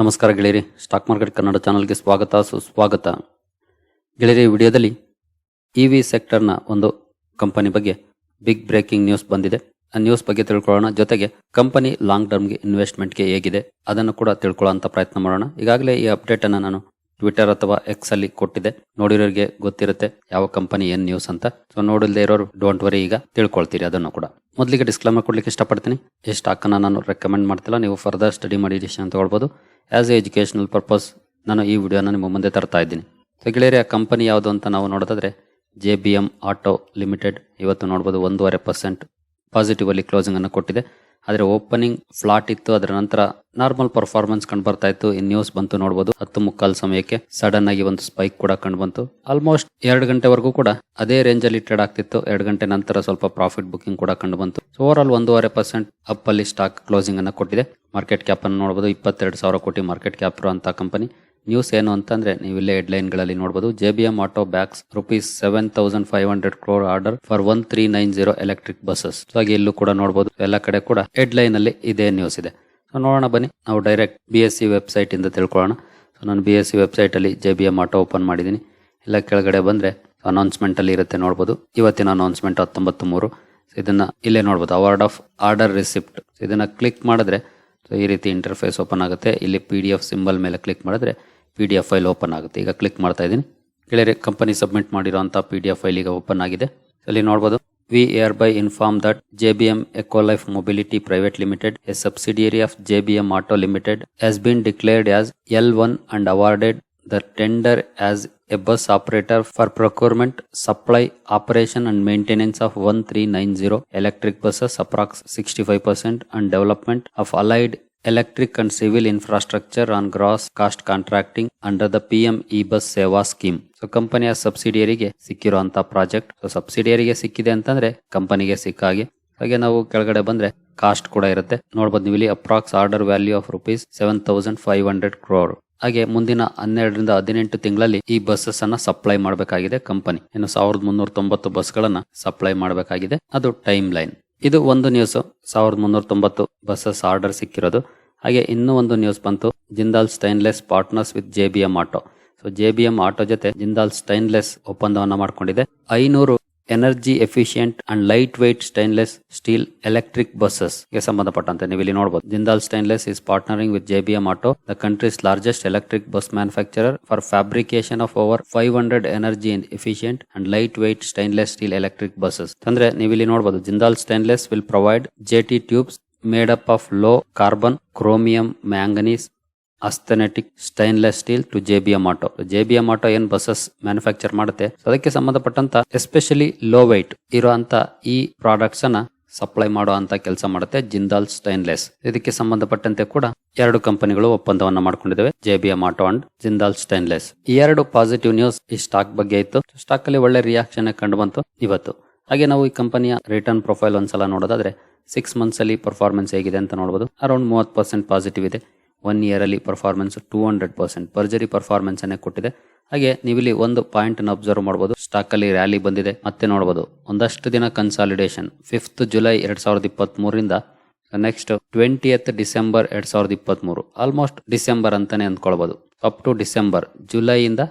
ನಮಸ್ಕಾರ ಗೆಳೆಯರಿ, stock market Kannada ಚಾನಲ್ಗೆ ಸ್ವಾಗತ, ಸುಸ್ವಾಗತ. ಗೆಳೆಯರಿ ವಿಡಿಯೋದಲ್ಲಿ ಇ ವಿ ಸೆಕ್ಟರ್ನ ಒಂದು ಕಂಪನಿ ಬಗ್ಗೆ ಬಿಗ್ ಬ್ರೇಕಿಂಗ್ ನ್ಯೂಸ್ ಬಂದಿದೆ. ಆ ನ್ಯೂಸ್ ಬಗ್ಗೆ ತಿಳ್ಕೊಳ್ಳೋಣ. ಜೊತೆಗೆ ಕಂಪನಿ ಲಾಂಗ್ ಟರ್ಮ್ಗೆ ಇನ್ವೆಸ್ಟ್ಮೆಂಟ್ಗೆ ಹೇಗಿದೆ, ಅದನ್ನು ಕೂಡ ತಿಳ್ಕೊಳ್ಳೋ ಪ್ರಯತ್ನ ಮಾಡೋಣ. ಈಗಾಗಲೇ ಈ ಅಪ್ಡೇಟನ್ನು ನಾನು ಟ್ವಿಟರ್ ಅಥವಾ ಎಕ್ಸ್ ಅಲ್ಲಿ ಕೊಟ್ಟಿದೆ. ನೋಡಿರೋರಿಗೆ ಗೊತ್ತಿರುತ್ತೆ ಯಾವ ಕಂಪನಿ ಏನ್ ನ್ಯೂಸ್ ಅಂತ. ಸೊ ನೋಡಿಲ್ಲದೆ ಇರೋರು ಡೋಂಟ್ ವರಿ ಈಗ ತಿಳ್ಕೊಳ್ತೀರಿ ಅದನ್ನು ಕೂಡ. ಮೊದಲಿಗೆ ಡಿಸ್ಕ್ಲೈಮರ್ ಕೊಡ್ಲಿಕ್ಕೆ ಇಷ್ಟಪಡ್ತೀನಿ. ಈ ಅನ್ನ ನಾನು ರೆಕಮೆಂಡ್ ಮಾಡ್ತಿಲ್ಲ. ನೀವು ಫರ್ದರ್ ಸ್ಟಡಿ ಮಾಡಿ ಡಿಸಿಷನ್ ತಗೊಳ್ಬಹುದು ಆಸ್ ಎ ಎಜುಕೇಶನಲ್ ಪರ್ಪಸ್ ನಾನು ಈ ವಿಡಿಯೋನ ನಿಮ್ಮ ಮುಂದೆ ತರ್ತಾ ಇದ್ದೀನಿ. ಸೊ ಗೆಳೆಯರೇ, ಆ ಕಂಪನಿ ಯಾವುದು ಅಂತ ನಾವು ನೋಡೋದಾದ್ರೆ J B M auto limited ಇವತ್ತು ನೋಡ್ಬೋದು ಒಂದೂವರೆ ಪರ್ಸೆಂಟ್ ಪಾಸಿಟಿವ್ ಅಲ್ಲಿ ಕ್ಲೋಸಿಂಗ್ ಅನ್ನು ಕೊಟ್ಟಿದೆ. ಆದರೆ ಓಪನಿಂಗ್ ಫ್ಲಾಟ್ ಇತ್ತು, ಅದರ ನಂತರ ನಾರ್ಮಲ್ ಪರ್ಫಾರ್ಮೆನ್ಸ್ ಕಂಡು ಬರ್ತಾ ಇತ್ತು. ಇನ್ ನ್ಯೂಸ್ ಬಂತು ನೋಡಬಹುದು ಹತ್ತು ಮುಕ್ಕಾಲ್ ಸಮಯಕ್ಕೆ ಸಡನ್ ಆಗಿ ಒಂದು ಸ್ಪೈಕ್ ಕೂಡ ಕಂಡು ಬಂತು. ಆಲ್ಮೋಸ್ಟ್ ಎರಡು ಗಂಟೆವರೆಗೂ ಕೂಡ ಅದೇ ರೇಂಜ್ ಅಲ್ಲಿ ಟ್ರೇಡ್ ಆಗ್ತಿತ್ತು. ಎರಡು ಗಂಟೆ ನಂತರ ಸ್ವಲ್ಪ ಪ್ರಾಫಿಟ್ ಬುಕಿಂಗ್ ಕೂಡ ಕಂಡು ಬಂತು. ಓವರ್ ಆಲ್ ಒಂದೂವರೆ ಪರ್ಸೆಂಟ್ ಅಪ್ ಅಲ್ಲಿ ಸ್ಟಾಕ್ ಕ್ಲೋಸಿಂಗ್ ಅನ್ನು ಕೊಟ್ಟಿದೆ. ಮಾರ್ಕೆಟ್ ಕ್ಯಾಪ್ ಅನ್ನು ನೋಡಬಹುದು ಇಪ್ಪತ್ತೆರಡು ಸಾವಿರ ಕೋಟಿ ಮಾರ್ಕೆಟ್ ಕ್ಯಾಪ್ ಇರುವಂತಹ ಕಂಪನಿ ನ್ಯೂಸ್ ಏನು ಅಂತಂದ್ರೆ ನೀವು ಇಲ್ಲೇ ಹೆಡ್ಲೈನ್ಗಳಲ್ಲಿ ನೋಡಬಹುದು J B M auto bags rupees seven thousand five hundred crore order for one three nine zero electric buses ಹಾಗೆ ಇಲ್ಲೂ ಕೂಡ ನೋಡಬಹುದು ಎಲ್ಲ ಕಡೆ ಕೂಡ ಹೆಡ್ಲೈನ್ ಅಲ್ಲಿ ಇದೇ ನ್ಯೂಸ್ ಇದೆ. ಸೊ ನೋಡೋಣ ಬನ್ನಿ. ನಾವು direct B S C website ಇಂದ ತಿಳ್ಕೊಳ್ಳೋಣ. ಸೊ ನಾನು ಬಿ ಎಸ್ ಸಿ ವೆಬ್ಸೈಟ್ ಅಲ್ಲಿ J B M auto open ಮಾಡಿದ್ದೀನಿ. ಎಲ್ಲ ಕೆಳಗಡೆ ಬಂದ್ರೆ ಅನೌನ್ಸ್ಮೆಂಟ್ ಅಲ್ಲಿ ಇರುತ್ತೆ ನೋಡಬಹುದು ಇವತ್ತಿನ ಅನೌನ್ಸ್ಮೆಂಟ್ ಹತ್ತೊಂಬತ್ತು ಮೂರು ಇದನ್ನ ಇಲ್ಲೇ ನೋಡಬಹುದು ಅವಾರ್ಡ್ ಆಫ್ ಆರ್ಡರ್ ರಿಸಿಪ್ಟ್ ಇದನ್ನ ಕ್ಲಿಕ್ ಮಾಡಿದ್ರೆ ಸೊ ಈ ರೀತಿ ಇಂಟರ್ಫೇಸ್ ಓಪನ್ ಆಗುತ್ತೆ. ಇಲ್ಲಿ ಪಿ ಡಿ ಎಫ್ ಸಿಂಬಲ್ ಮೇಲೆ ಕ್ಲಿಕ್ ಮಾಡಿದ್ರೆ P D F file open ಆಗುತ್ತೆ. ಈಗ ಕ್ಲಿಕ್ ಮಾಡ್ತಾ ಇದ್ದೀನಿ. ಕೆಳಗೆ ಕಂಪನಿ ಸಬ್ಮಿಟ್ ಮಾಡಿರೋಂಥ ಪಿ ಡಿ ಎಫ್ ಫೈಲ್ ಈಗ ಓಪನ್ ಆಗಿದೆ. ಅಲ್ಲಿ ನೋಡಬಹುದು we are by inform that J B M ecolife mobility private limited a subsidiary of J B M auto limited has been declared as L one and awarded the tender as a bus operator for procurement, supply, operation and maintenance of 1390 electric buses approx 65% and development of allied electric and civil infrastructure on gross contracting under the P M E bus Sewa scheme so ಕಂಪನಿಯ ಸಬ್ಸಿಡಿಯರಿಗೆ ಸಿಕ್ಕಿರುವಂತಹ project so ಸಬ್ಸಿಡಿಯರಿಗೆ ಸಿಕ್ಕಿದೆ ಅಂತಂದ್ರೆ ಕಂಪನಿಗೆ ಸಿಕ್ಕ ಹಾಗೆ. ಹಾಗೆ ನಾವು ಕೆಳಗಡೆ ಬಂದ್ರೆ ಕಾಸ್ಟ್ ಕೂಡ ಇರುತ್ತೆ. ನೋಡಬಹುದು ನೀವು ಇಲ್ಲಿ approx order value of rupees seven thousand five hundred crore ಹಾಗೆ ಮುಂದಿನ ಹನ್ನೆರಡರಿಂದ ಹದಿನೆಂಟು ತಿಂಗಳಲ್ಲಿ ಈ ಬಸ್ಸಸ್ ಅನ್ನ ಸಪ್ಲೈ ಮಾಡಬೇಕಾಗಿದೆ ಕಂಪನಿ ಇನ್ನು ಸಾವಿರದ ಮುನ್ನೂರ ತೊಂಬತ್ತು ಬಸ್ ಗಳನ್ನ ಸಪ್ಲೈ ಮಾಡಬೇಕಾಗಿದೆ. ಅದು ಟೈಮ್ ಲೈನ್ ಇದು ಒಂದು ನ್ಯೂಸ್ ಸಾವಿರದ ಮುನ್ನೂರ ತೊಂಬತ್ತು ಬಸ್ಸಸ್ ಆರ್ಡರ್ ಸಿಕ್ಕಿರೋದು. ಹಾಗೆ ಇನ್ನೂ ಒಂದು ನ್ಯೂಸ್ ಬಂತು. Jindal stainless partners with J B M auto so J B M auto ಜೊತೆ ಜಿಂದಾಲ್ ಸ್ಟೈನ್ಲೆಸ್ ಒಪ್ಪಂದವನ್ನು ಮಾಡಿಕೊಂಡಿದೆ. ಐನೂರು energy efficient and light weight stainless steel electric ಬಸ್ಸಸ್ಗೆ ಸಂಬಂಧಪಟ್ಟಂತೆ ನೀವು ಇಲ್ಲಿ ನೋಡಬಹುದು Jindal stainless is partnering with J B M auto the country's largest electric bus manufacturer for fabrication of over five hundred energy efficient and light weight stainless steel electric buses ಅಂದ್ರೆ ನೀವು ಇಲ್ಲಿ ನೋಡಬಹುದು Jindal stainless will provide J T tubes made up of low carbon chromium manganese austenitic stainless steel to J B M auto J B auto ಏನ್ buses manufacture ಮಾಡುತ್ತೆ? ಅದಕ್ಕೆ ಸಂಬಂಧಪಟ್ಟಂತ especially low white ಇರುವಂತ ಈ ಪ್ರಾಡಕ್ಟ್ಸ್ ಅನ್ನ supply ಮಾಡುವಂತ ಕೆಲಸ ಮಾಡುತ್ತೆ, ಜಿಂದಾಲ್ ಸ್ಟೈನ್ಲೆಸ್ ಇದಕ್ಕೆ ಸಂಬಂಧಪಟ್ಟಂತೆ ಕೂಡ ಎರಡು ಕಂಪನಿಗಳು ಒಪ್ಪಂದವನ್ನ ಮಾಡ್ಕೊಂಡಿದ್ದಾವೆ J B auto and Jindal stainless ಈ ಎರಡು ಪಾಸಿಟಿವ್ ನ್ಯೂಸ್ ಈ ಸ್ಟಾಕ್ ಬಗ್ಗೆ ಇತ್ತು ಸ್ಟಾಕ್ ಅಲ್ಲಿ ಒಳ್ಳೆ ರಿಯಾಕ್ಷನ್ ಕಂಡು ಬಂತು ಇವತ್ತು. ಹಾಗೆ ನಾವು ಈ ಕಂಪನಿಯ ರಿಟರ್ನ್ ಪ್ರೊಫೈಲ್ ಒಂದ್ಸಲ ನೋಡೋದಾದ್ರೆ ಸಿಕ್ಸ್ ಮಂತ್ಸಲ್ಲಿ ಪರ್ಫಾರ್ಮೆನ್ಸ್ ಹೇಗಿದೆ ಅಂತ ನೋಡ್ಬೋದು. ಅರೌಂಡ್ ಮೂವತ್ತು ಪರ್ಸೆಂಟ್ ಪಾಸಿಟಿವ್ ಇದೆ. ಒನ್ ಇಯರಲ್ಲಿ ಪರ್ಫಾರ್ಮೆನ್ಸ್ ಟೂ ಹಂಡ್ರೆಡ್ ಪರ್ಸೆಂಟ್ ಪರ್ಜರಿ ಪರ್ಫಾರ್ಮೆನ್ಸ್ ಅನ್ನೇ ಕೊಟ್ಟಿದೆ. ಹಾಗೆ ನೀವಿಲ್ಲಿ ಒಂದು ಪಾಯಿಂಟ್ ಅನ್ನು ಅಬ್ಸರ್ವ್ ಮಾಡ್ಬೋದು. ಸ್ಟಾಕ್ ಅಲ್ಲಿ ರ್ಯಾಲಿ ಬಂದಿದೆ. ಮತ್ತೆ ನೋಡ್ಬೋದು. ಒಂದಷ್ಟು ದಿನ ಕನ್ಸಾಲಿಡೇಷನ್ ಫಿಫ್ತ್ ಜುಲೈ ಎರಡು ಸಾವಿರದ ಇಪ್ಪತ್ತ್ ಮೂರರಿಂದ ನೆಕ್ಸ್ಟ್ ಟ್ವೆಂಟಿಯತ್ ಡಿಸೆಂಬರ್ ಎರಡ್ ಸಾವಿರದ ಇಪ್ಪತ್ತ್ ಮೂರು ಆಲ್ಮೋಸ್ಟ್ ಡಿಸೆಂಬರ್ ಅಂತಾನೆ ಅಂದ್ಕೊಳ್ಬೋದು. ಅಪ್ ಟು ಡಿಸೆಂಬರ್ ಜುಲೈಯಿಂದ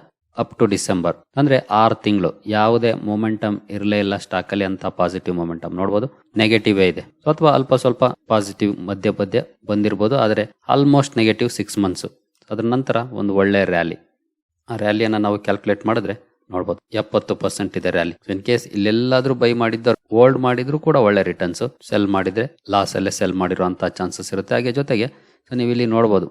ಅಪ್ ಟು ಡಿಸೆಂಬರ್ ಅಂದ್ರೆ ಆರು ತಿಂಗಳು. ಯಾವುದೇ ಮೊಮೆಂಟಮ್ ಇರಲೇ ಇಲ್ಲ ಸ್ಟಾಕ್ ಅಲ್ಲಿ ಅಂತ ಪಾಸಿಟಿವ್ ಮೊಮೆಂಟಮ್ ನೋಡಬಹುದು ನೆಗೆಟಿವ್ ಇದೆ. ಅಥವಾ ಅಲ್ಪ ಸ್ವಲ್ಪ ಪಾಸಿಟಿವ್ ಮಧ್ಯ ಮಧ್ಯ ಬಂದಿರಬಹುದು ಆದರೆ ಆಲ್ಮೋಸ್ಟ್ ನೆಗೆಟಿವ್ ಸಿಕ್ಸ್ ಮಂತ್ಸ್ ಅದ್ರ ನಂತರ ಒಂದು ಒಳ್ಳೆ ರ್ಯಾಲಿ ಆ ರ್ಯಾಲಿಯನ್ನ ನಾವು ಕ್ಯಾಲ್ಕುಲೇಟ್ ಮಾಡಿದ್ರೆ ನೋಡಬಹುದು ಎಪ್ಪತ್ತು ಪರ್ಸೆಂಟ್ ಇದೆ ರ್ಯಾಲಿ ಇನ್ ಕೇಸ್ ಇಲ್ಲೆಲ್ಲಾದ್ರೂ ಬೈ ಮಾಡಿದ್ದವ್ರು ಹೋಲ್ಡ್ ಮಾಡಿದ್ರು ಕೂಡ ಒಳ್ಳೆ ರಿಟರ್ನ್ಸ್ ಸೆಲ್ ಮಾಡಿದ್ರೆ ಲಾಸ್ ಅಲ್ಲೇ ಸೆಲ್ ಮಾಡಿರುವಂತಹ ಚಾನ್ಸಸ್ ಇರುತ್ತೆ. ಹಾಗೆ ಜೊತೆಗೆ ಸೊ ನೀವು ಇಲ್ಲಿ ನೋಡಬಹುದು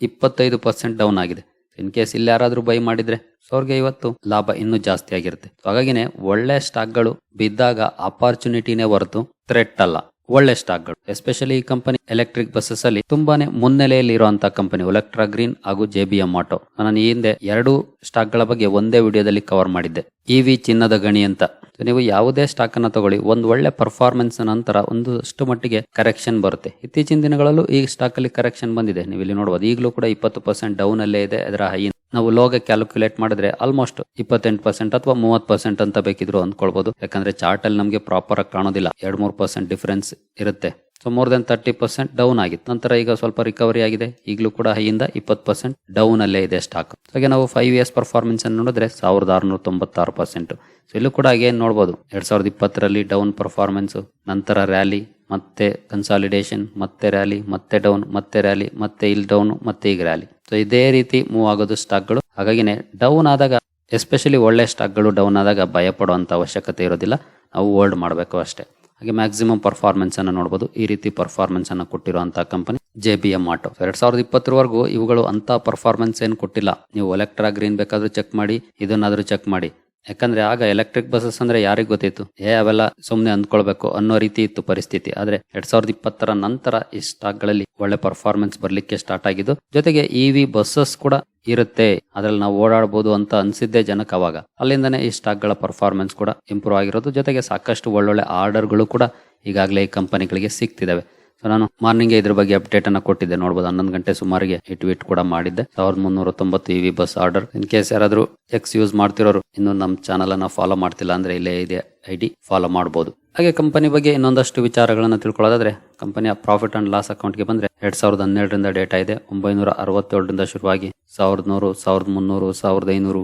ಇಪ್ಪತ್ತೈದು ಪರ್ಸೆಂಟ್ ಡೌನ್ ಆಗಿದೆ. ಇನ್ ಕೇಸ್ ಇಲ್ಲಿ ಯಾರಾದ್ರೂ ಬೈ ಮಾಡಿದ್ರೆ ಅವ್ರಿಗೆ ಇವತ್ತು ಲಾಭ ಇನ್ನೂ ಜಾಸ್ತಿ ಆಗಿರುತ್ತೆ. ಹಾಗಾಗಿನೇ ಒಳ್ಳೆ ಸ್ಟಾಕ್ಗಳು ಬಿದ್ದಾಗ ಅಪಾರ್ಚುನಿಟಿನೇ ಹೊರತು ಥ್ರೆಟ್ ಅಲ್ಲ. ಒಳ್ಳೆ ಸ್ಟಾಕ್ಗಳು. ಎಸ್ಪೆಷಲಿ ಈ ಕಂಪನಿ ಎಲೆಕ್ಟ್ರಿಕ್ ಬಸ್ಸಸ್ ಅಲ್ಲಿ ತುಂಬಾನೇ ಮುನ್ನೆಲೆಯಲ್ಲಿ ಇರುವಂತಹ ಕಂಪನಿ ಎಲೆಕ್ಟ್ರಾ ಗ್ರೀನ್ ಹಾಗೂ ಜೆ ಬಿ ಎಂ ಆಟೋ ನಾನು ಈ ಹಿಂದೆ ಎರಡು ಸ್ಟಾಕ್ಗಳ ಬಗ್ಗೆ ಒಂದೇ ವಿಡಿಯೋದಲ್ಲಿ ಕವರ್ ಮಾಡಿದ್ದೆ. ಇ ವಿ ಚಿನ್ನದ ಗಣಿ ಅಂತ. ನೀವು ಯಾವುದೇ ಸ್ಟಾಕ್ ಅನ್ನ ತಗೊಳ್ಳಿ. ಒಂದು ಒಳ್ಳೆ ಪರ್ಫಾರ್ಮೆನ್ಸ್ ನಂತರ ಒಂದಷ್ಟು ಮಟ್ಟಿಗೆ ಕರೆಕ್ಷನ್ ಬರುತ್ತೆ. ಇತ್ತೀಚಿನ ದಿನಗಳಲ್ಲೂ ಈ ಸ್ಟಾಕ್ ಅಲ್ಲಿ ಕರೆಕ್ಷನ್ ಬಂದಿದೆ. ನೀವು ಇಲ್ಲಿ ನೋಡಬಹುದು ಈಗಲೂ ಕೂಡ ಇಪ್ಪತ್ತು ಪರ್ಸೆಂಟ್ ಡೌನ್ ಅಲ್ಲೇ ಇದೆ ಅದರ ಹೈ ನಾವು ಲೋಗ ಕ್ಯಾಲ್ಕುಲೇಟ್ ಮಾಡಿದ್ರೆ ಆಲ್ಮೋಸ್ಟ್ ಇಪ್ಪತ್ತೆಂಟು ಪರ್ಸೆಂಟ್ ಅಥವಾ ಮೂವತ್ತು ಪರ್ಸೆಂಟ್ ಅಂತ ಬೇಕಿದ್ರು ಅಂದ್ಕೊಳ್ಬಹುದು ಯಾಕಂದ್ರೆ ಚಾರ್ಟ್ ಅಲ್ಲಿ ನಮಗೆ ಪ್ರಾಪರ್ ಆಗಿ ಕಾಣೋದಿಲ್ಲ. ಎರಡ್ ಮೂರು ಪರ್ಸೆಂಟ್ ಡಿಫರೆನ್ಸ್ ಇರುತ್ತೆ. So more than thirty percent down ಆಗಿತ್ತು. ನಂತರ ಈಗ ಸ್ವಲ್ಪ ರಿಕವರಿ ಆಗಿದೆ. ಈಗಲೂ ಕೂಡ ಹೈಯಿಂದ ಇಪ್ಪತ್ತು ಪರ್ಸೆಂಟ್ ಡೌನ್ ಅಲ್ಲೇ ಇದೆ ಸ್ಟಾಕ್ ಹಾಗೆ ನಾವು ಫೈವ್ ಇಯರ್ಸ್ ಪರ್ಫಾರ್ಮೆನ್ಸ್ ಅನ್ನು ನೋಡಿದ್ರೆ ಸಾವಿರದ ಆರುನೂರ ತೊಂಬತ್ತಾರು ಪರ್ಸೆಂಟ್ ಸೊ ಇಲ್ಲೂ ಕೂಡ ಹಾಗೆ ನೋಡ್ಬೋದು. ಎರಡ್ ಸಾವಿರದ ಇಪ್ಪತ್ತರಲ್ಲಿ ಡೌನ್ ಪರ್ಫಾರ್ಮೆನ್ಸ್ ನಂತರ ರ್ಯಾಲಿ ಮತ್ತೆ ಕನ್ಸಾಲಿಡೇಷನ್ ಮತ್ತೆ ರ್ಯಾಲಿ ಮತ್ತೆ ಡೌನ್ ಮತ್ತೆ ರ್ಯಾಲಿ ಮತ್ತೆ ಇಲ್ಲಿ ಡೌನ್ ಮತ್ತೆ ಈಗ ರ್ಯಾಲಿ ಸೊ ಇದೇ ರೀತಿ ಮೂವ್ ಆಗೋದು ಸ್ಟಾಕ್ಗಳು ಹಾಗಾಗಿನೇ ಡೌನ್ ಆದಾಗ ಎಸ್ಪೆಷಲಿ ಒಳ್ಳೆ ಸ್ಟಾಕ್ಗಳು ಡೌನ್ ಆದಾಗ ಭಯಪಡುವಂಥ ಅವಶ್ಯಕತೆ ಇರೋದಿಲ್ಲ. ನಾವು ಹೋಲ್ಡ್ ಮಾಡಬೇಕು ಅಷ್ಟೇ. ಹಾಗೆ ಮ್ಯಾಕ್ಸಿಮಮ್ ಪರ್ಫಾರ್ಮೆನ್ಸ್ ಅನ್ನು ನೋಡಬಹುದು ಈ ರೀತಿ ಪರ್ಫಾರ್ಮೆನ್ಸ್ ಅನ್ನು ಕೊಟ್ಟಿರುವಂತಹ company J B M auto ಎರಡ್ ಸಾವಿರದ ಇಪ್ಪತ್ತರವರೆಗೂ ಇವುಗಳು ಅಂತ ಪರ್ಫಾರ್ಮೆನ್ಸ್ ಏನು ಕೊಟ್ಟಿಲ್ಲ. ನೀವು ಎಲೆಕ್ಟ್ರಾ ಗ್ರೀನ್ ಬೇಕಾದ್ರೂ ಚೆಕ್ ಮಾಡಿ, ಇದನ್ನಾದ್ರೂ ಚೆಕ್ ಮಾಡಿ. ಯಾಕಂದ್ರೆ ಆಗ ಎಲೆಕ್ಟ್ರಿಕ್ ಬಸ್ಸಸ್ ಅಂದ್ರೆ ಯಾರಿಗೆ ಗೊತ್ತಿತ್ತು? ಏ, ಅವೆಲ್ಲ ಸುಮ್ನೆ ಅಂದ್ಕೊಳ್ಬೇಕು ಅನ್ನೋ ರೀತಿ ಇತ್ತು ಪರಿಸ್ಥಿತಿ. ಆದ್ರೆ ಎರಡ್ ಸಾವಿರದ ಇಪ್ಪತ್ತರ ನಂತರ ಈ ಸ್ಟಾಕ್ಗಳಲ್ಲಿ ಒಳ್ಳೆ ಪರ್ಫಾರ್ಮೆನ್ಸ್ ಬರ್ಲಿಕ್ಕೆ ಸ್ಟಾರ್ಟ್ ಆಗಿದ್ದು, ಜೊತೆಗೆ ಇ ವಿ ಬಸ್ಸಸ್ ಕೂಡ ಇರುತ್ತೆ. ಅದ್ರಲ್ಲಿ ನಾವು ಓಡಾಡಬಹುದು ಅಂತ ಅನ್ಸಿದ್ದೇ ಜನಕ್ಕೆ ಅವಾಗ. ಅಲ್ಲಿಂದನೇ ಈ ಸ್ಟಾಕ್ಗಳ ಪರ್ಫಾರ್ಮೆನ್ಸ್ ಕೂಡ ಇಂಪ್ರೂವ್ ಆಗಿರೋದು. ಜೊತೆಗೆ ಸಾಕಷ್ಟು ಒಳ್ಳೊಳ್ಳೆ ಆರ್ಡರ್ಗಳು ಕೂಡ ಈಗಾಗಲೇ ಈ ಕಂಪನಿಗಳಿಗೆ ಸಿಗ್ತಿದ್ದಾವೆ ಸೊ ನಾನು ಮಾರ್ನಿಂಗ್ ಇದ್ರ ಬಗ್ಗೆ ಅಪ್ಡೇಟ್ ಅನ್ನ ಕೊಟ್ಟಿದ್ದೆ. ನೋಡಬಹುದು ಹನ್ನೊಂದು ಗಂಟೆ ಸುಮಾರಿಗೆ ಈ ಟ್ವೀಟ್ ಕೂಡ ಮಾಡಿದ್ದೆ. ಸಾವಿರದ ಮುನ್ನೂರ ತೊಂಬತ್ತು EV bus order in case ಯಾರಾದ್ರೂ ಎಕ್ಸ್ ಯೂಸ್ ಮಾಡ್ತಿರೋರು, ಇನ್ನು ನಮ್ಮ ಚಾನಲ್ ಅನ್ನ ಫಾಲೋ ಮಾಡ್ತಿಲ್ಲ ಅಂದ್ರೆ ಇಲ್ಲೇ ಇದೆ ಐ ಡಿ ಫಾಲೋ ಮಾಡಬಹುದು ಹಾಗೆ ಕಂಪನಿ ಬಗ್ಗೆ ಇನ್ನೊಂದಷ್ಟು ವಿಚಾರಗಳನ್ನು ತಿಳ್ಕೊಳ್ಳೋದಾದ್ರೆ ಕಂಪನಿಯ ಪ್ರಾಫಿಟ್ ಅಂಡ್ ಲಾಸ್ ಅಕೌಂಟ್ಗೆ ಬಂದ್ರೆ ಎರಡ್ ಸಾವಿರದ ಹನ್ನೆರಡರಿಂದ ಡೇಟಾ ಇದೆ. ಒಂಬೈನೂರ ಅರವತ್ತೇಳರಿಂದ ಶುರುವಾಗಿ ಸಾವಿರದ ನೂರು, ಸಾವಿರದ ಮುನ್ನೂರು, ಸಾವಿರದ ಐನೂರು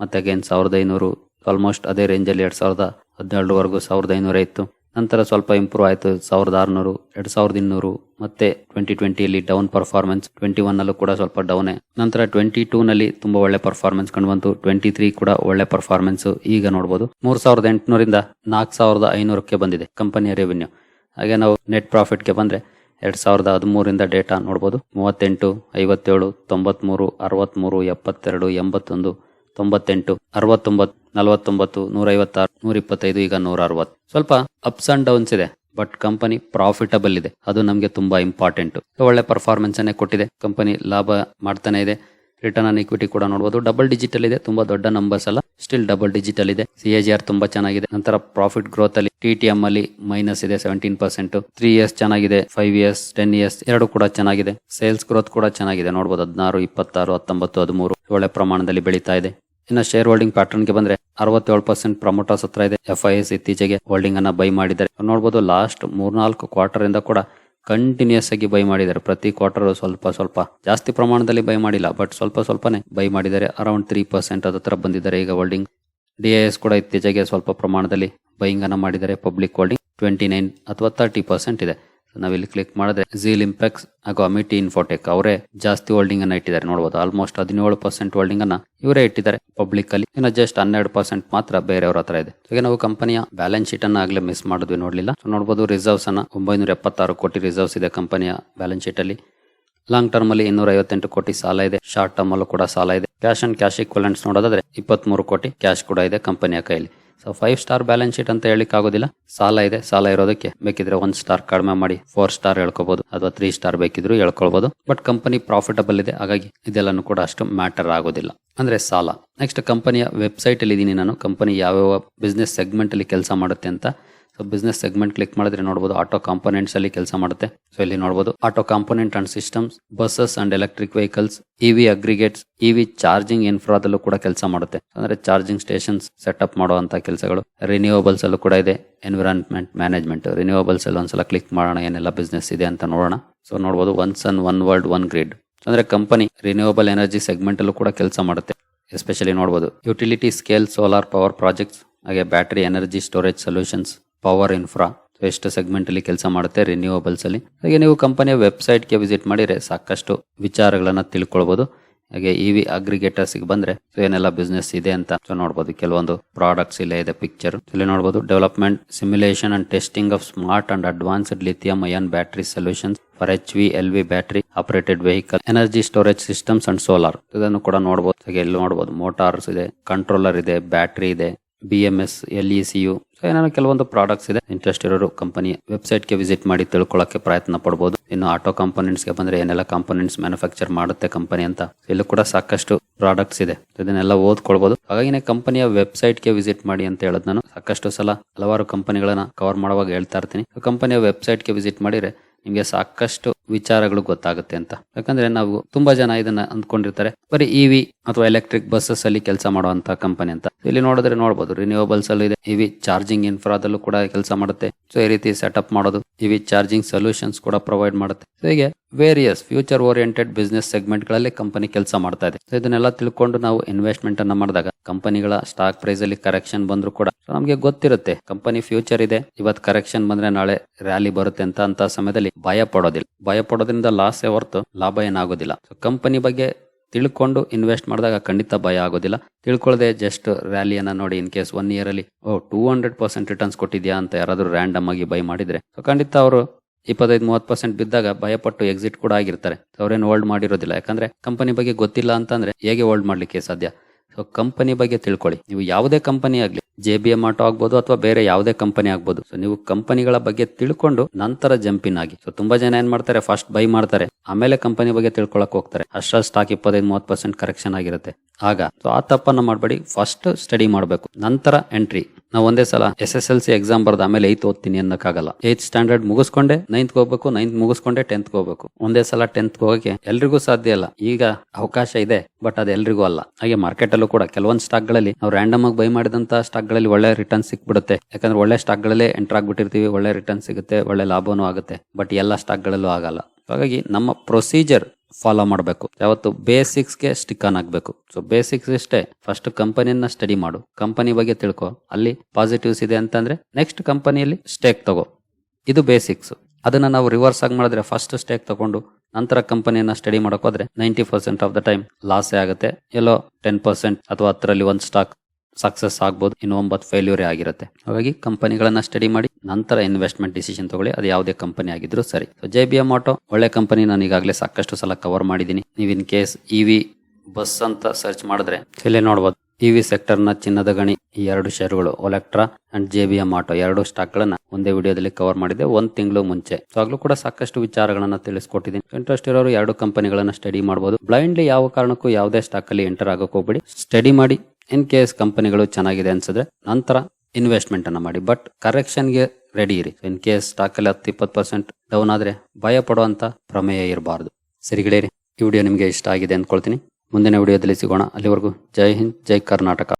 ಮತ್ತೆ ಅಗೇನ್ ಸಾವಿರದ ಐನೂರು ಆಲ್ಮೋಸ್ಟ್ ಅದೇ ರೇಂಜಲ್ಲಿ ಎರಡ್ ಸಾವಿರದ ಹದಿನೇಳರವರೆಗೂ ಸಾವಿರದ ಐನೂರ ಇತ್ತು. ನಂತರ ಸ್ವಲ್ಪ ಇಂಪ್ರೂವ್ ಆಯಿತು. ಸಾವಿರದ ಆರುನೂರು, ಎರಡು ಸಾವಿರದ ಇನ್ನೂರು, ಮತ್ತೆ ಟ್ವೆಂಟಿ ಟ್ವೆಂಟಿಯಲ್ಲಿ ಡೌನ್ ಪರ್ಫಾರ್ಮೆನ್ಸ್ ಟ್ವೆಂಟಿ ಒನ್ನಲ್ಲೂ ಕೂಡ ಸ್ವಲ್ಪ ಡೌನೇ ನಂತರ ಟ್ವೆಂಟಿ ಟೂ ನಲ್ಲಿ ತುಂಬಾ ಒಳ್ಳೆ ಪರ್ಫಾರ್ಮೆನ್ಸ್ ಕಂಡು ಬಂತು ಟ್ವೆಂಟಿ ತ್ರೀ ಕೂಡ ಒಳ್ಳೆ ಪರ್ಫಾರ್ಮೆನ್ಸ್ ಈಗ ನೋಡಬಹುದು ಮೂರು ಸಾವಿರದ ಎಂಟುನೂರಿಂದ ನಾಲ್ಕು ಸಾವಿರದ ಐನೂರಕ್ಕೆ ಬಂದಿದೆ ಕಂಪನಿಯ ರೆವೆನ್ಯೂ ಹಾಗೆ ನಾವು ನೆಟ್ ಪ್ರಾಫಿಟ್ಗೆ ಬಂದ್ರೆ ಎರಡು ಸಾವಿರದ ಹದಿಮೂರಿಂದ ಡೇಟಾ ನೋಡಬಹುದು ಮೂವತ್ತೆಂಟು, ಐವತ್ತೇಳು, ತೊಂಬತ್ಮೂರು, ಅರವತ್ಮೂರು, ಎಪ್ಪತ್ತೆರಡು, ಎಂಬತ್ತೊಂದು, ತೊಂಬತ್ತೆಂಟು, ಅರವತ್ತೊಂಬತ್ತು, ನಲವತ್ತೊಂಬತ್ತು ನೂರ ನೂರ ಇಪ್ಪತ್ತೈದು ಈಗ ನೂರ ಅರವತ್ತು ಸ್ವಲ್ಪ ಅಪ್ಸ್ ಅಂಡ್ ಡೌನ್ಸ್ ಇದೆ ಬಟ್ ಕಂಪನಿ ಪ್ರಾಫಿಟಬಲ್ ಇದೆ. ಅದು ನಮಗೆ ತುಂಬಾ ಇಂಪಾರ್ಟೆಂಟ್ ಒಳ್ಳೆ ಪರ್ಫಾರ್ಮೆನ್ಸ್ ಅನ್ನೇ ಕೊಟ್ಟಿದೆ. ಕಂಪನಿ ಲಾಭ ಮಾಡ್ತಾನೆ ಇದೆ. ರಿಟರ್ನ್ ಆನ್ ಇಕ್ವಿಟಿ ಕೂಡ ನೋಡಬಹುದು ಡಬಲ್ ಡಿಜಿಟಲ್ ಇದೆ. ತುಂಬಾ ದೊಡ್ಡ ನಂಬರ್ಸ್ ಅಲ್ಲ. ಸ್ಟಿಲ್ ಡಬಲ್ ಡಿಜಿಟಲ್ ಇದೆ. ಸಿ ಎ ಜಿ ಆರ್ ತುಂಬಾ ಚೆನ್ನಾಗಿದೆ. ನಂತರ ಪ್ರಾಫಿಟ್ ಗ್ರೋತ್ ಅಲ್ಲಿ ಟಿ ಟಿ ಎಂ ಅಲ್ಲಿ ಮೈನಸ್ ಇದೆ ಸೆವೆಂಟೀನ್ ಪರ್ಸೆಂಟ್ ತ್ರೀ ಇಯರ್ಸ್ ಚೆನ್ನಾಗಿದೆ. ಫೈವ್ ಇಯರ್ಸ್ ಟೆನ್ ಇಯರ್ಸ್ ಎರಡು ಕೂಡ ಚೆನ್ನಾಗಿದೆ. ಸೇಲ್ಸ್ ಗ್ರೋತ್ ಕೂಡ ಚೆನ್ನಾಗಿದೆ. ನೋಡಬಹುದು ಹದಿನಾರು, ಇಪ್ಪತ್ತಾರು, ಹತ್ತೊಂಬತ್ತು, ಹದಿಮೂರು. ಒಳ್ಳೆ ಪ್ರಮಾಣದಲ್ಲಿ ಬೆಳೀತಾ ಇದೆ. ಇನ್ನು ಶೇರ್ ಹೋಲ್ಡಿಂಗ್ ಪ್ಯಾಟರ್ನ್ಗೆ ಬಂದ್ರೆ ಅರವತ್ತೇಳು ಪರ್ಸೆಂಟ್ ಪ್ರಮೋಟರ್ಸ್ ಹತ್ರ ಇದೆ. ಎಫ್ ಐ ಎಸ್ ಇತ್ತೀಚೆಗೆ ಹೋಲ್ಡಿಂಗ್ ಅನ್ನ ಬೈ ಮಾಡಿದ್ದಾರೆ. ನೋಡಬಹುದು ಲಾಸ್ಟ್ ಮೂರ್ನಾಲ್ಕು ಕ್ವಾರ್ಟರ್ ಇಂದ ಕೂಡ ಕಂಟಿನ್ಯೂಸ್ ಆಗಿ ಬೈ ಮಾಡಿದ್ದಾರೆ. ಪ್ರತಿ ಕ್ವಾರ್ಟರ್ ಸ್ವಲ್ಪ ಸ್ವಲ್ಪ ಜಾಸ್ತಿ ಪ್ರಮಾಣದಲ್ಲಿ ಬೈ ಮಾಡಿಲ್ಲ ಬಟ್ ಸ್ವಲ್ಪ ಸ್ವಲ್ಪನೇ ಬೈ ಮಾಡಿದ್ದಾರೆ. ಅರೌಂಡ್ ತ್ರೀ ಪರ್ಸೆಂಟ್ ಹತ್ರ ಬಂದಿದ್ದಾರೆ ಈಗ ಹೋಲ್ಡಿಂಗ್ ಡಿ ಎಸ್ ಕೂಡ ಇತ್ತೀಚೆಗೆ ಸ್ವಲ್ಪ ಪ್ರಮಾಣದಲ್ಲಿ ಬೈಯಿಂಗ್ ಅನ್ನ ಮಾಡಿದ್ದಾರೆ. ಪಬ್ಲಿಕ್ ಹೋಲ್ಡಿಂಗ್ ಟ್ವೆಂಟಿ ನೈನ್ ಅಥವಾ ತರ್ಟಿ ಪರ್ಸೆಂಟ್ ಇದೆ. ನಾವಿಲ್ಲಿ ಕ್ಲಿಕ್ ಮಾಡಿದ್ರೆ ಝೀಲ್ ಇಂಪೆಕ್ಸ್ ಹಾಗೂ ಅಮಿಟಿ ಇನ್ಫೋಟೆಕ್ ಅವರೇ ಜಾಸ್ತಿ ಹೋಲ್ಡಿಂಗ್ ಅನ್ನ ಇಟ್ಟಿದ್ದಾರೆ. ನೋಡಬಹುದು ಆಲ್ಮೋಸ್ಟ್ ಹದಿನೇಳು ಪರ್ಸೆಂಟ್ ಹೋಲ್ಡಿಂಗ್ ಅನ್ನ ಇವರೇ ಇಟ್ಟಿದ್ದಾರೆ ಪಬ್ಲಿಕ್ ಅಲ್ಲಿ. ಇನ್ನು ಜಸ್ಟ್ ಹನ್ನೆರಡು ಪರ್ಸೆಂಟ್ ಮಾತ್ರ ಬೇರೆಯವರ ಹತ್ರ ಇದೆ. ಈಗ ನಾವು ಕಂಪನಿಯ ಬ್ಯಾಲೆನ್ಸ್ ಶೀಟ್ ಅನ್ನ ಆಗ್ಲೇ ಮಿಸ್ ಮಾಡಿದ್ವಿ ನೋಡ್ಲಿಲ್ಲ. ನೋಡಬಹುದು ರಿಸರ್ವ್ಸ್ ಅನ್ನ ಒಂಬೈನೂರ ಎಪ್ಪತ್ತಾರು ಕೋಟಿ ರಿಸರ್ವ್ಸ್ ಇದೆ ಕಂಪನಿಯ ಬ್ಯಾಲೆನ್ಸ್ ಶೀಟ್ ಅಲ್ಲಿ. ಲಾಂಗ್ ಟರ್ಮ್ ಅಲ್ಲಿ ಇನ್ನೂರ ಐವತ್ತೆಂಟು ಕೋಟಿ ಸಾಲ ಇದೆ. ಶಾರ್ಟ್ ಟರ್ಮ್ ಅಲ್ಲೂ ಕೂಡ ಸಾಲ ಇದೆ. ಕ್ಯಾಶ್ ಅಂಡ್ ಕ್ಯಾಶ್ ಇಕ್ವಲೆಂಟ್ಸ್ ನೋಡೋದಾದ್ರೆ ಇಪ್ಪತ್ಮೂರು ಕೋಟಿ ಕ್ಯಾಶ್ ಕೂಡ ಇದೆ ಕಂಪನಿಯ ಕೈಯಲ್ಲಿ. So five star balance sheet ಅಂತ ಹೇಳಿಕ್ ಆಗೋದಿಲ್ಲ. ಸಾಲ ಇದೆ, ಸಾಲ ಇರೋದಕ್ಕೆ ಬೇಕಿದ್ರೆ ಒಂದ್ ಸ್ಟಾರ್ ಕಡಿಮೆ ಮಾಡಿ ಫೋರ್ ಸ್ಟಾರ್ ಹೇಳ್ಕೋಬಹುದು ಅಥವಾ ತ್ರೀ ಸ್ಟಾರ್ ಬೇಕಿದ್ರು ಹೇಳ್ಕೊಳ್ಬಹುದು ಬಟ್ ಕಂಪನಿ ಪ್ರಾಫಿಟಬಲ್ ಇದೆ, ಹಾಗಾಗಿ ಇದೆಲ್ಲನೂ ಕೂಡ ಅಷ್ಟು ಮ್ಯಾಟರ್ ಆಗೋದಿಲ್ಲ. ಅಂದ್ರೆ ಸಾಲ. ನೆಕ್ಸ್ಟ್ ಕಂಪನಿಯ ವೆಬ್ಸೈಟ್ ಅಲ್ಲಿ ಇದೀನಿ ನಾನು. ಕಂಪನಿ ಯಾವ್ಯಾವ ಬಿಸ್ನೆಸ್ ಸೆಗ್ಮೆಂಟ್ ಅಲ್ಲಿ ಕೆಲಸ ಮಾಡುತ್ತೆ ಅಂತ. ಸೊ ಬಿಸ್ನೆಸ್ ಸೆಗ್ಮೆಂಟ್ ಕ್ಲಿಕ್ ಮಾಡಿದ್ರೆ ನೋಡಬಹುದು ಆಟೋ ಕಾಂಪೋನೆಂಟ್ಸ್ ಅಲ್ಲಿ ಕೆಲಸ ಮಾಡುತ್ತೆ. ಸೊ ಇಲ್ಲಿ ನೋಡಬಹುದು auto component and systems buses and electric vehicles EV aggregates EV charging ಇನ್ಫ್ರಾದಲ್ಲೂ ಕೂಡ ಕೆಲಸ ಮಾಡುತ್ತೆ. ಅಂದ್ರೆ ಚಾರ್ಜಿಂಗ್ ಸ್ಟೇಷನ್ಸ್ ಅಪ್ ಮಾಡುವಂತಹ ಕೆಲಸಗಳು. ರಿನ್ಯೂವಬಲ್ಸ್ ಅಲ್ಲೂ ಕೂಡ ಇದೆ. ಎನ್ವಿರಾನ್ಮೆಂಟ್ ಮ್ಯಾನೇಜ್ಮೆಂಟ್ ರಿನ್ಯೂವಬಲ್ಸ್ ಅಲ್ಲಿ ಒಂದ್ಸಲ ಕ್ಲಿಕ್ ಮಾಡೋಣ, ಏನೆಲ್ಲ ಬಿಸ್ನೆಸ್ ಇದೆ ಅಂತ ನೋಡೋಣ. ಸೊ ನೋಡಬಹುದು one sun one world one grid ಅಂದ್ರೆ ಕಂಪನಿ ರಿನ್ಯೂವಬಲ್ ಎನರ್ಜಿ ಸೆಗ್ಮೆಂಟ್ ಅಲ್ಲೂ ಕೂಡ ಕೆಲಸ ಮಾಡುತ್ತೆ. ಎಸ್ಪೆಷಲಿ ನೋಡಬಹುದು utility scale solar power projects ಹಾಗೆ battery energy storage solutions power infra ಎಷ್ಟು ಸೆಗ್ಮೆಂಟ್ ಅಲ್ಲಿ ಕೆಲಸ ಮಾಡುತ್ತೆ ರಿನ್ಯೂವಬಲ್ಸ್ ಅಲ್ಲಿ. ಹಾಗೆ ನೀವು ಕಂಪನಿಯ ವೆಬ್ಸೈಟ್ಗೆ ವಿಸಿಟ್ ಮಾಡಿದ್ರೆ ಸಾಕಷ್ಟು ವಿಚಾರಗಳನ್ನ ತಿಳ್ಕೊಳ್ಬಹುದು ಹಾಗೆ ಇ ವಿ ಅಗ್ರಿಗೇಟರ್ಸ್ಗೆ ಬಂದ್ರೆ ಏನೆಲ್ಲ ಬಿಸ್ನೆಸ್ ಇದೆ ಅಂತ ನೋಡಬಹುದು ಕೆಲವೊಂದು ಪ್ರಾಡಕ್ಟ್ಸ್ ಇಲ್ಲ ಇದೆ ಪಿಕ್ಚರ್ ಇಲ್ಲಿ ನೋಡಬಹುದು development simulation and testing of smart and advanced lithium ion battery solutions for H V L V battery operated vehicle energy storage systems and solar ಇದನ್ನು ಕೂಡ ನೋಡಬಹುದು ಹಾಗೆ ಇಲ್ಲಿ ನೋಡಬಹುದು ಮೋಟಾರ್ಸ್ ಇದೆ ಕಂಟ್ರೋಲರ್ ಇದೆ ಬ್ಯಾಟರಿ ಇದೆ. B M S L E C U ಏನಾದ್ರು ಕೆಲವೊಂದು ಪ್ರಾಡಕ್ಟ್ಸ್ ಇದೆ. ಇಂಟ್ರೆಸ್ಟ್ ಇರೋರು ಕಂಪನಿ ವೆಬ್ಸೈಟ್ಗೆ ವಿಸಿಟ್ ಮಾಡಿ ತಿಳ್ಕೊಳ್ಳೋಕೆ ಪ್ರಯತ್ನ ಪಡ್ಬೋದು. ಇನ್ನು ಆಟೋ ಕಾಂಪೊನೆಂಟ್ಸ್ಗೆ ಬಂದ್ರೆ ಏನೆಲ್ಲ ಕಾಂಪೋನೆಂಟ್ಸ್ ಮ್ಯಾನುಫ್ಯಾಕ್ಚರ್ ಮಾಡುತ್ತೆ ಕಂಪನಿ ಅಂತ. ಇಲ್ಲೂ ಕೂಡ ಸಾಕಷ್ಟು ಪ್ರಾಡಕ್ಟ್ಸ್ ಇದೆ. ಇದನ್ನೆಲ್ಲ ಓದ್ಕೊಳ್ಬೋದು. ಹಾಗಾಗಿ ಕಂಪನಿಯ ವೆಬ್ಸೈಟ್ಗೆ ವಿಸಿಟ್ ಮಾಡಿ ಅಂತ ಹೇಳೋದು ನಾನು. ಸಾಕಷ್ಟು ಸಲ ಹಲವಾರು ಕಂಪನಿಗಳನ್ನ ಕವರ್ ಮಾಡುವಾಗ ಹೇಳ್ತಾ ಇರ್ತೀನಿ. ಕಂಪನಿಯ ವೆಬ್ಸೈಟ್ಗೆ ವಿಸಿಟ್ ಮಾಡಿದ್ರೆ ನಿಮ್ಗೆ ಸಾಕಷ್ಟು ವಿಚಾರಗಳು ಗೊತ್ತಾಗುತ್ತೆ ಅಂತ. ಯಾಕಂದ್ರೆ ನಾವು ತುಂಬಾ ಜನ ಇದನ್ನ ಅಂದ್ಕೊಂಡಿರ್ತಾರೆ. ಬರೀ ಇವಿ ಅಥವಾ ಎಲೆಕ್ಟ್ರಿಕ್ ಬಸ್ಸಸ್ ಅಲ್ಲಿ ಕೆಲಸ ಮಾಡುವಂತ ಕಂಪನಿ ಅಂತ. ಇಲ್ಲಿ ನೋಡಿದ್ರೆ ನೋಡಬಹುದು ರಿನ್ಯೂವಬಲ್ಸ್ ಅಲ್ಲಿ ಇದೆ. ಇವಿ ಚಾರ್ಜಿಂಗ್ ಇನ್ಫ್ರಾದಲ್ಲೂ ಕೂಡ ಕೆಲಸ ಮಾಡುತ್ತೆ. ಸೊ ಈ ರೀತಿ ಸೆಟಪ್ ಮಾಡೋದು ಇವಿ ಚಾರ್ಜಿಂಗ್ ಸೊಲ್ಯೂಷನ್ಸ್ ಕೂಡ ಪ್ರೊವೈಡ್ ಮಾಡುತ್ತೆ. ಸೊ ಹೀಗೆ ವೇರಿಯಸ್ ಫ್ಯೂಚರ್ ಓರಿಯೆಂಟೆಡ್ ಬಿಸ್ನೆಸ್ ಸೆಗ್ಮೆಂಟ್ಗಳಲ್ಲಿ ಕಂಪನಿ ಕೆಲಸ ಮಾಡ್ತಾ ಇದೆ. ಸೊ ಇದನ್ನೆಲ್ಲ ತಿಳ್ಕೊಂಡು ನಾವು ಇನ್ವೆಸ್ಟ್ಮೆಂಟ್ ಅನ್ನ ಮಾಡಿದಾಗ ಕಂಪನಿಗಳ ಸ್ಟಾಕ್ ಪ್ರೈಸ್ ಅಲ್ಲಿ ಕರೆಕ್ಷನ್ ಬಂದ್ರು ಕೂಡ. ನಮಗೆ ಗೊತ್ತಿರುತ್ತೆ ಕಂಪನಿ ಫ್ಯೂಚರ್ ಇದೆ ಇವತ್ತು ಕರೆಕ್ಷನ್ ಬಂದ್ರೆ ನಾಳೆ ರ್ಯಾಲಿ ಬರುತ್ತೆ ಅಂತ ಅಂತ ಸಮಯದಲ್ಲಿ ಭಯ ಪಡೋದಿಲ್ಲ. ಭಯ ಪಡೋದ್ರಿಂದ ಲಾಸ್ ಹೊರತು ಲಾಭ ಏನಾಗೋದಿಲ್ಲ. ಕಂಪನಿ ಬಗ್ಗೆ ತಿಳ್ಕೊಂಡು ಇನ್ವೆಸ್ಟ್ ಮಾಡಿದಾಗ ಖಂಡಿತ ಭಯ ಆಗೋದಿಲ್ಲ. ತಿಳ್ಕೊಳ್ಳದೆ ಜಸ್ಟ್ ರ್ಯಾಲಿಯನ್ನ ನೋಡಿ ಇನ್ ಕೇಸ್ ಒನ್ ಇಯರ್ ಅಲ್ಲಿ, ಓ ಟೂ ಹಂಡ್ರೆಡ್ ಪರ್ಸೆಂಟ್ ರಿಟರ್ನ್ಸ್ ಕೊಟ್ಟಿದ್ಯಾ ಅಂತ ಯಾರಾದ್ರೂ ರ್ಯಾಂಡಮ್ ಆಗಿ ಬೈ ಮಾಡಿದ್ರೆ. ಖಂಡಿತ ಅವರು ಇಪ್ಪತ್ತೈದು, ಮೂವತ್ತು ಪರ್ಸೆಂಟ್ ಬಿದ್ದಾಗ ಭಯಪಟ್ಟು ಎಕ್ಸಿಟ್ ಕೂಡ ಆಗಿರ್ತಾರೆ. ಅವ್ರೇನು ಹೋಲ್ಡ್ ಮಾಡಿರೋದಿಲ್ಲ. ಯಾಕಂದ್ರೆ ಕಂಪನಿ ಬಗ್ಗೆ ಗೊತ್ತಿಲ್ಲ ಅಂತಂದ್ರೆ ಹೇಗೆ ಹೋಲ್ಡ್ ಮಾಡ್ಲಿಕ್ಕೆ ಸಾಧ್ಯ? ಸೊ ಕಂಪನಿ ಬಗ್ಗೆ ತಿಳ್ಕೊಳ್ಳಿ. ನೀವು ಯಾವುದೇ ಕಂಪನಿ ಆಗಲಿ ಜೆ ಬಿ ಎಂ ಆಟೋ ಆಗ್ಬೋದು ಅಥವಾ ಬೇರೆ ಯಾವುದೇ ಕಂಪನಿ ಆಗ್ಬೋದು. ಸೊ ನೀವು ಕಂಪನಿಗಳ ಬಗ್ಗೆ ತಿಳ್ಕೊಂಡು ನಂತರ ಜಂಪಿನ್ ಆಗಿ. ಸೊ ತುಂಬಾ ಜನ ಏನ್ ಮಾಡ್ತಾರೆ? ಫಸ್ಟ್ ಬೈ ಮಾಡ್ತಾರೆ. ಆಮೇಲೆ ಕಂಪನಿ ಬಗ್ಗೆ ತಿಳ್ಕೊಳಕ್ ಹೋಗ್ತಾರೆ. ಅಷ್ಟ ಸ್ಟಾಕ್ ಇಪ್ಪತ್ತೈದು, ಮೂವತ್ತು ಪರ್ಸೆಂಟ್ ಕರೆಕ್ಷನ್ ಆಗಿರುತ್ತೆ. ಆಗ, ಸೊ ಆ ತಪ್ಪನ್ನು ಮಾಡಬೇಡಿ ಫಸ್ಟ್ ಸ್ಟಡಿ ಮಾಡಬೇಕು, ನಂತರ ಎಂಟ್ರಿ ನಾವು ಒಂದೇ ಸಲ S S L C exam ಬರೆದ ಆಮೇಲೆ ಏತ್ ಓದ್ತೀನಿ ಅನ್ನಕ್ಕಾಗಲ್ಲ. ಏತ್ ಸ್ಟ್ಯಾಂಡರ್ಡ್ ಮುಗಿಸ್ಕೊಂಡೆ ನೈನ್ತ್ ಹೋಗ್ಬೇಕು ನೈನ್ತ್ ಮುಗಿಸ್ಕೊಂಡೆ ಟೆಂತ್ ಹೋಗ್ಬೇಕು. ಒಂದೇ ಸಲ ಟೆಂತ್ ಹೋಗಕ್ಕೆ ಎಲ್ರಿಗೂ ಸಾಧ್ಯ ಇಲ್ಲ. ಈಗ ಅವಕಾಶ ಇದೆ ಬಟ್ ಅದು ಎಲ್ರಿಗೂ ಅಲ್ಲ. ಹಾಗೆ ಮಾರ್ಕೆಟ್ ಅಲ್ಲೂ ಕೂಡ ಕೆಲವೊಂದು ಸ್ಟಾಕ್ಗಳಲ್ಲಿ ನಾವು ರ್ಯಾಂಡಮ್ ಆಗಿ ಬೈ ಮಾಡಿದಂತ ಸ್ಟಾಕ್ಗಳಲ್ಲಿ ಒಳ್ಳೆ ರಿಟರ್ನ್ ಸಿಕ್ಬಿಡುತ್ತೆ. ಯಾಕಂದ್ರೆ ಒಳ್ಳೆ ಸ್ಟಾಕ್ ಗಳಲ್ಲೇ ಎಂಟರ್ ಆಗ್ಬಿಟ್ಟಿರ್ತೀವಿ, ಒಳ್ಳೆ ರಿಟರ್ನ್ ಸಿಗುತ್ತೆ, ಒಳ್ಳೆ ಲಾಭನೂ ಆಗುತ್ತೆ ಬಟ್ ಎಲ್ಲ ಸ್ಟಾಕ್ ಗಳಲ್ಲೂ ಆಗಲ್ಲ. ಹಾಗಾಗಿ ನಮ್ಮ ಪ್ರೊಸೀಜರ್ ಫಾಲೋ ಮಾಡಬೇಕು. ಯಾವತ್ತು ಬೇಸಿಕ್ಸ್ಗೆ ಸ್ಟಿಕ್ ಆನ್ ಆಗಬೇಕು. ಸೊ ಬೇಸಿಕ್ಸ್ ಇಷ್ಟೇ. ಫಸ್ಟ್ ಕಂಪನಿಯನ್ನ ಸ್ಟಡಿ ಮಾಡು. ಕಂಪನಿ ಬಗ್ಗೆ ತಿಳ್ಕೊ. ಅಲ್ಲಿ ಪಾಸಿಟಿವ್ಸ್ ಇದೆ ಅಂತಂದ್ರೆ ನೆಕ್ಸ್ಟ್ ಕಂಪನಿಯಲ್ಲಿ ಸ್ಟೇಕ್ ತಗೋ. ಇದು ಬೇಸಿಕ್ಸ್ ಅದನ್ನ ನಾವು ರಿವರ್ಸ್ ಆಗಿ ಮಾಡಿದ್ರೆ ಫಸ್ಟ್ ಸ್ಟೇಕ್ ತಗೊಂಡು ನಂತರ ಕಂಪನಿಯನ್ನ ಸ್ಟಡಿ ಮಾಡಕ್ ಹೋದ್ರೆ ninety percent of the time ಲಾಸೇ ಆಗುತ್ತೆ. ಎಲ್ಲೋ ಟೆನ್ ಪರ್ಸೆಂಟ್ ಅಥವಾ ಹತ್ತರಲ್ಲಿ ಒಂದು ಸ್ಟಾಕ್ ಸಕ್ಸಸ್ ಆಗ್ಬೋದು, ಇನ್ನು ಒಂಬತ್ತು ಫೇಲ್ಯೂರೇ ಆಗಿರುತ್ತೆ. ಹಾಗಾಗಿ ಕಂಪನಿಗಳನ್ನ ಸ್ಟಡಿ ಮಾಡಿ, ನಂತರ ಇನ್ವೆಸ್ಟ್ಮೆಂಟ್ ಡಿಸಿಷನ್ ತಗೊಳ್ಳಿ, ಅದು ಯಾವುದೇ ಕಂಪನಿ ಆಗಿದ್ರು ಸರಿ. ಜೆ ಬಿ ಎಂ ಆಟೋ ಒಳ್ಳೆ ಕಂಪನಿ ನಾನು ಈಗಾಗಲೇ ಸಾಕಷ್ಟು ಸಲ ಕವರ್ ಮಾಡಿದ್ದೀನಿ. ನೀವು ಇನ್ ಕೇಸ್ ವಿ ಬಸ್ ಅಂತ ಸರ್ಚ್ ಮಾಡಿದ್ರೆ, ಇಲ್ಲೇ ನೋಡ್ಬೋದು. ವಿ ಸೆಕ್ಟರ್ನ ಚಿನ್ನದ ಗಣಿ, ಈ ಎರಡು ಶೇರುಗಳು Olectra and J B M auto ಎರಡು ಸ್ಟಾಕ್ ಗಳನ್ನ ಒಂದೇ ವಿಡಿಯೋದಲ್ಲಿ ಕವರ್ ಮಾಡಿದೆ ಒಂದ್ ತಿಂಗಳು ಮುಂಚೆ. ಸೊ ಆಗ್ಲೂ ಕೂಡ ಸಾಕಷ್ಟು ವಿಚಾರಗಳನ್ನ ತಿಳಿಸ್ಕೊಟ್ಟಿದ್ದೀನಿ. ಇಂಟ್ರೆಸ್ಟ್ ಇರೋರು ಎರಡು ಕಂಪನಿಗಳನ್ನ ಸ್ಟಡಿ ಮಾಡಬಹುದು ಬ್ಲೈಂಡ್ಲಿ ಯಾವ ಕಾರಣಕ್ಕೂ ಯಾವುದೇ ಸ್ಟಾಕ್ ಅಲ್ಲಿ ಎಂಟರ್ ಹೋಗ್ಬೇಡಿ. ಸ್ಟಡಿ ಮಾಡಿ ಇನ್ ಕೇಸ್ ಕಂಪನಿಗಳು ಚೆನ್ನಾಗಿದೆ ಅನ್ಸಿದ್ರೆ ನಂತರ ಇನ್ವೆಸ್ಟ್ಮೆಂಟ್ ಅನ್ನ ಮಾಡಿ. ಬಟ್ ಕರೆಕ್ಷನ್ಗೆ ರೆಡಿ ಇರಿ. ಇನ್ ಕೇಸ್ ಸ್ಟಾಕ್ ಅಲ್ಲಿ ಹತ್ತು, ಇಪ್ಪತ್ತು ಪರ್ಸೆಂಟ್ ಡೌನ್ ಆದ್ರೆ ಭಯ ಪಡುವಂತ ಪ್ರಮೇಯ ಇರಬಾರ್ದು. ಸರಿಗಳೇರಿ ಈ ವಿಡಿಯೋ ನಿಮಗೆ ಇಷ್ಟ ಆಗಿದೆ ಅಂದ್ಕೊಳ್ತೀನಿ. ಮುಂದಿನ ವಿಡಿಯೋದಲ್ಲಿ ಸಿಗೋಣ. ಅಲ್ಲಿವರೆಗೂ ಜೈ ಹಿಂದ್, ಜೈ ಕರ್ನಾಟಕ.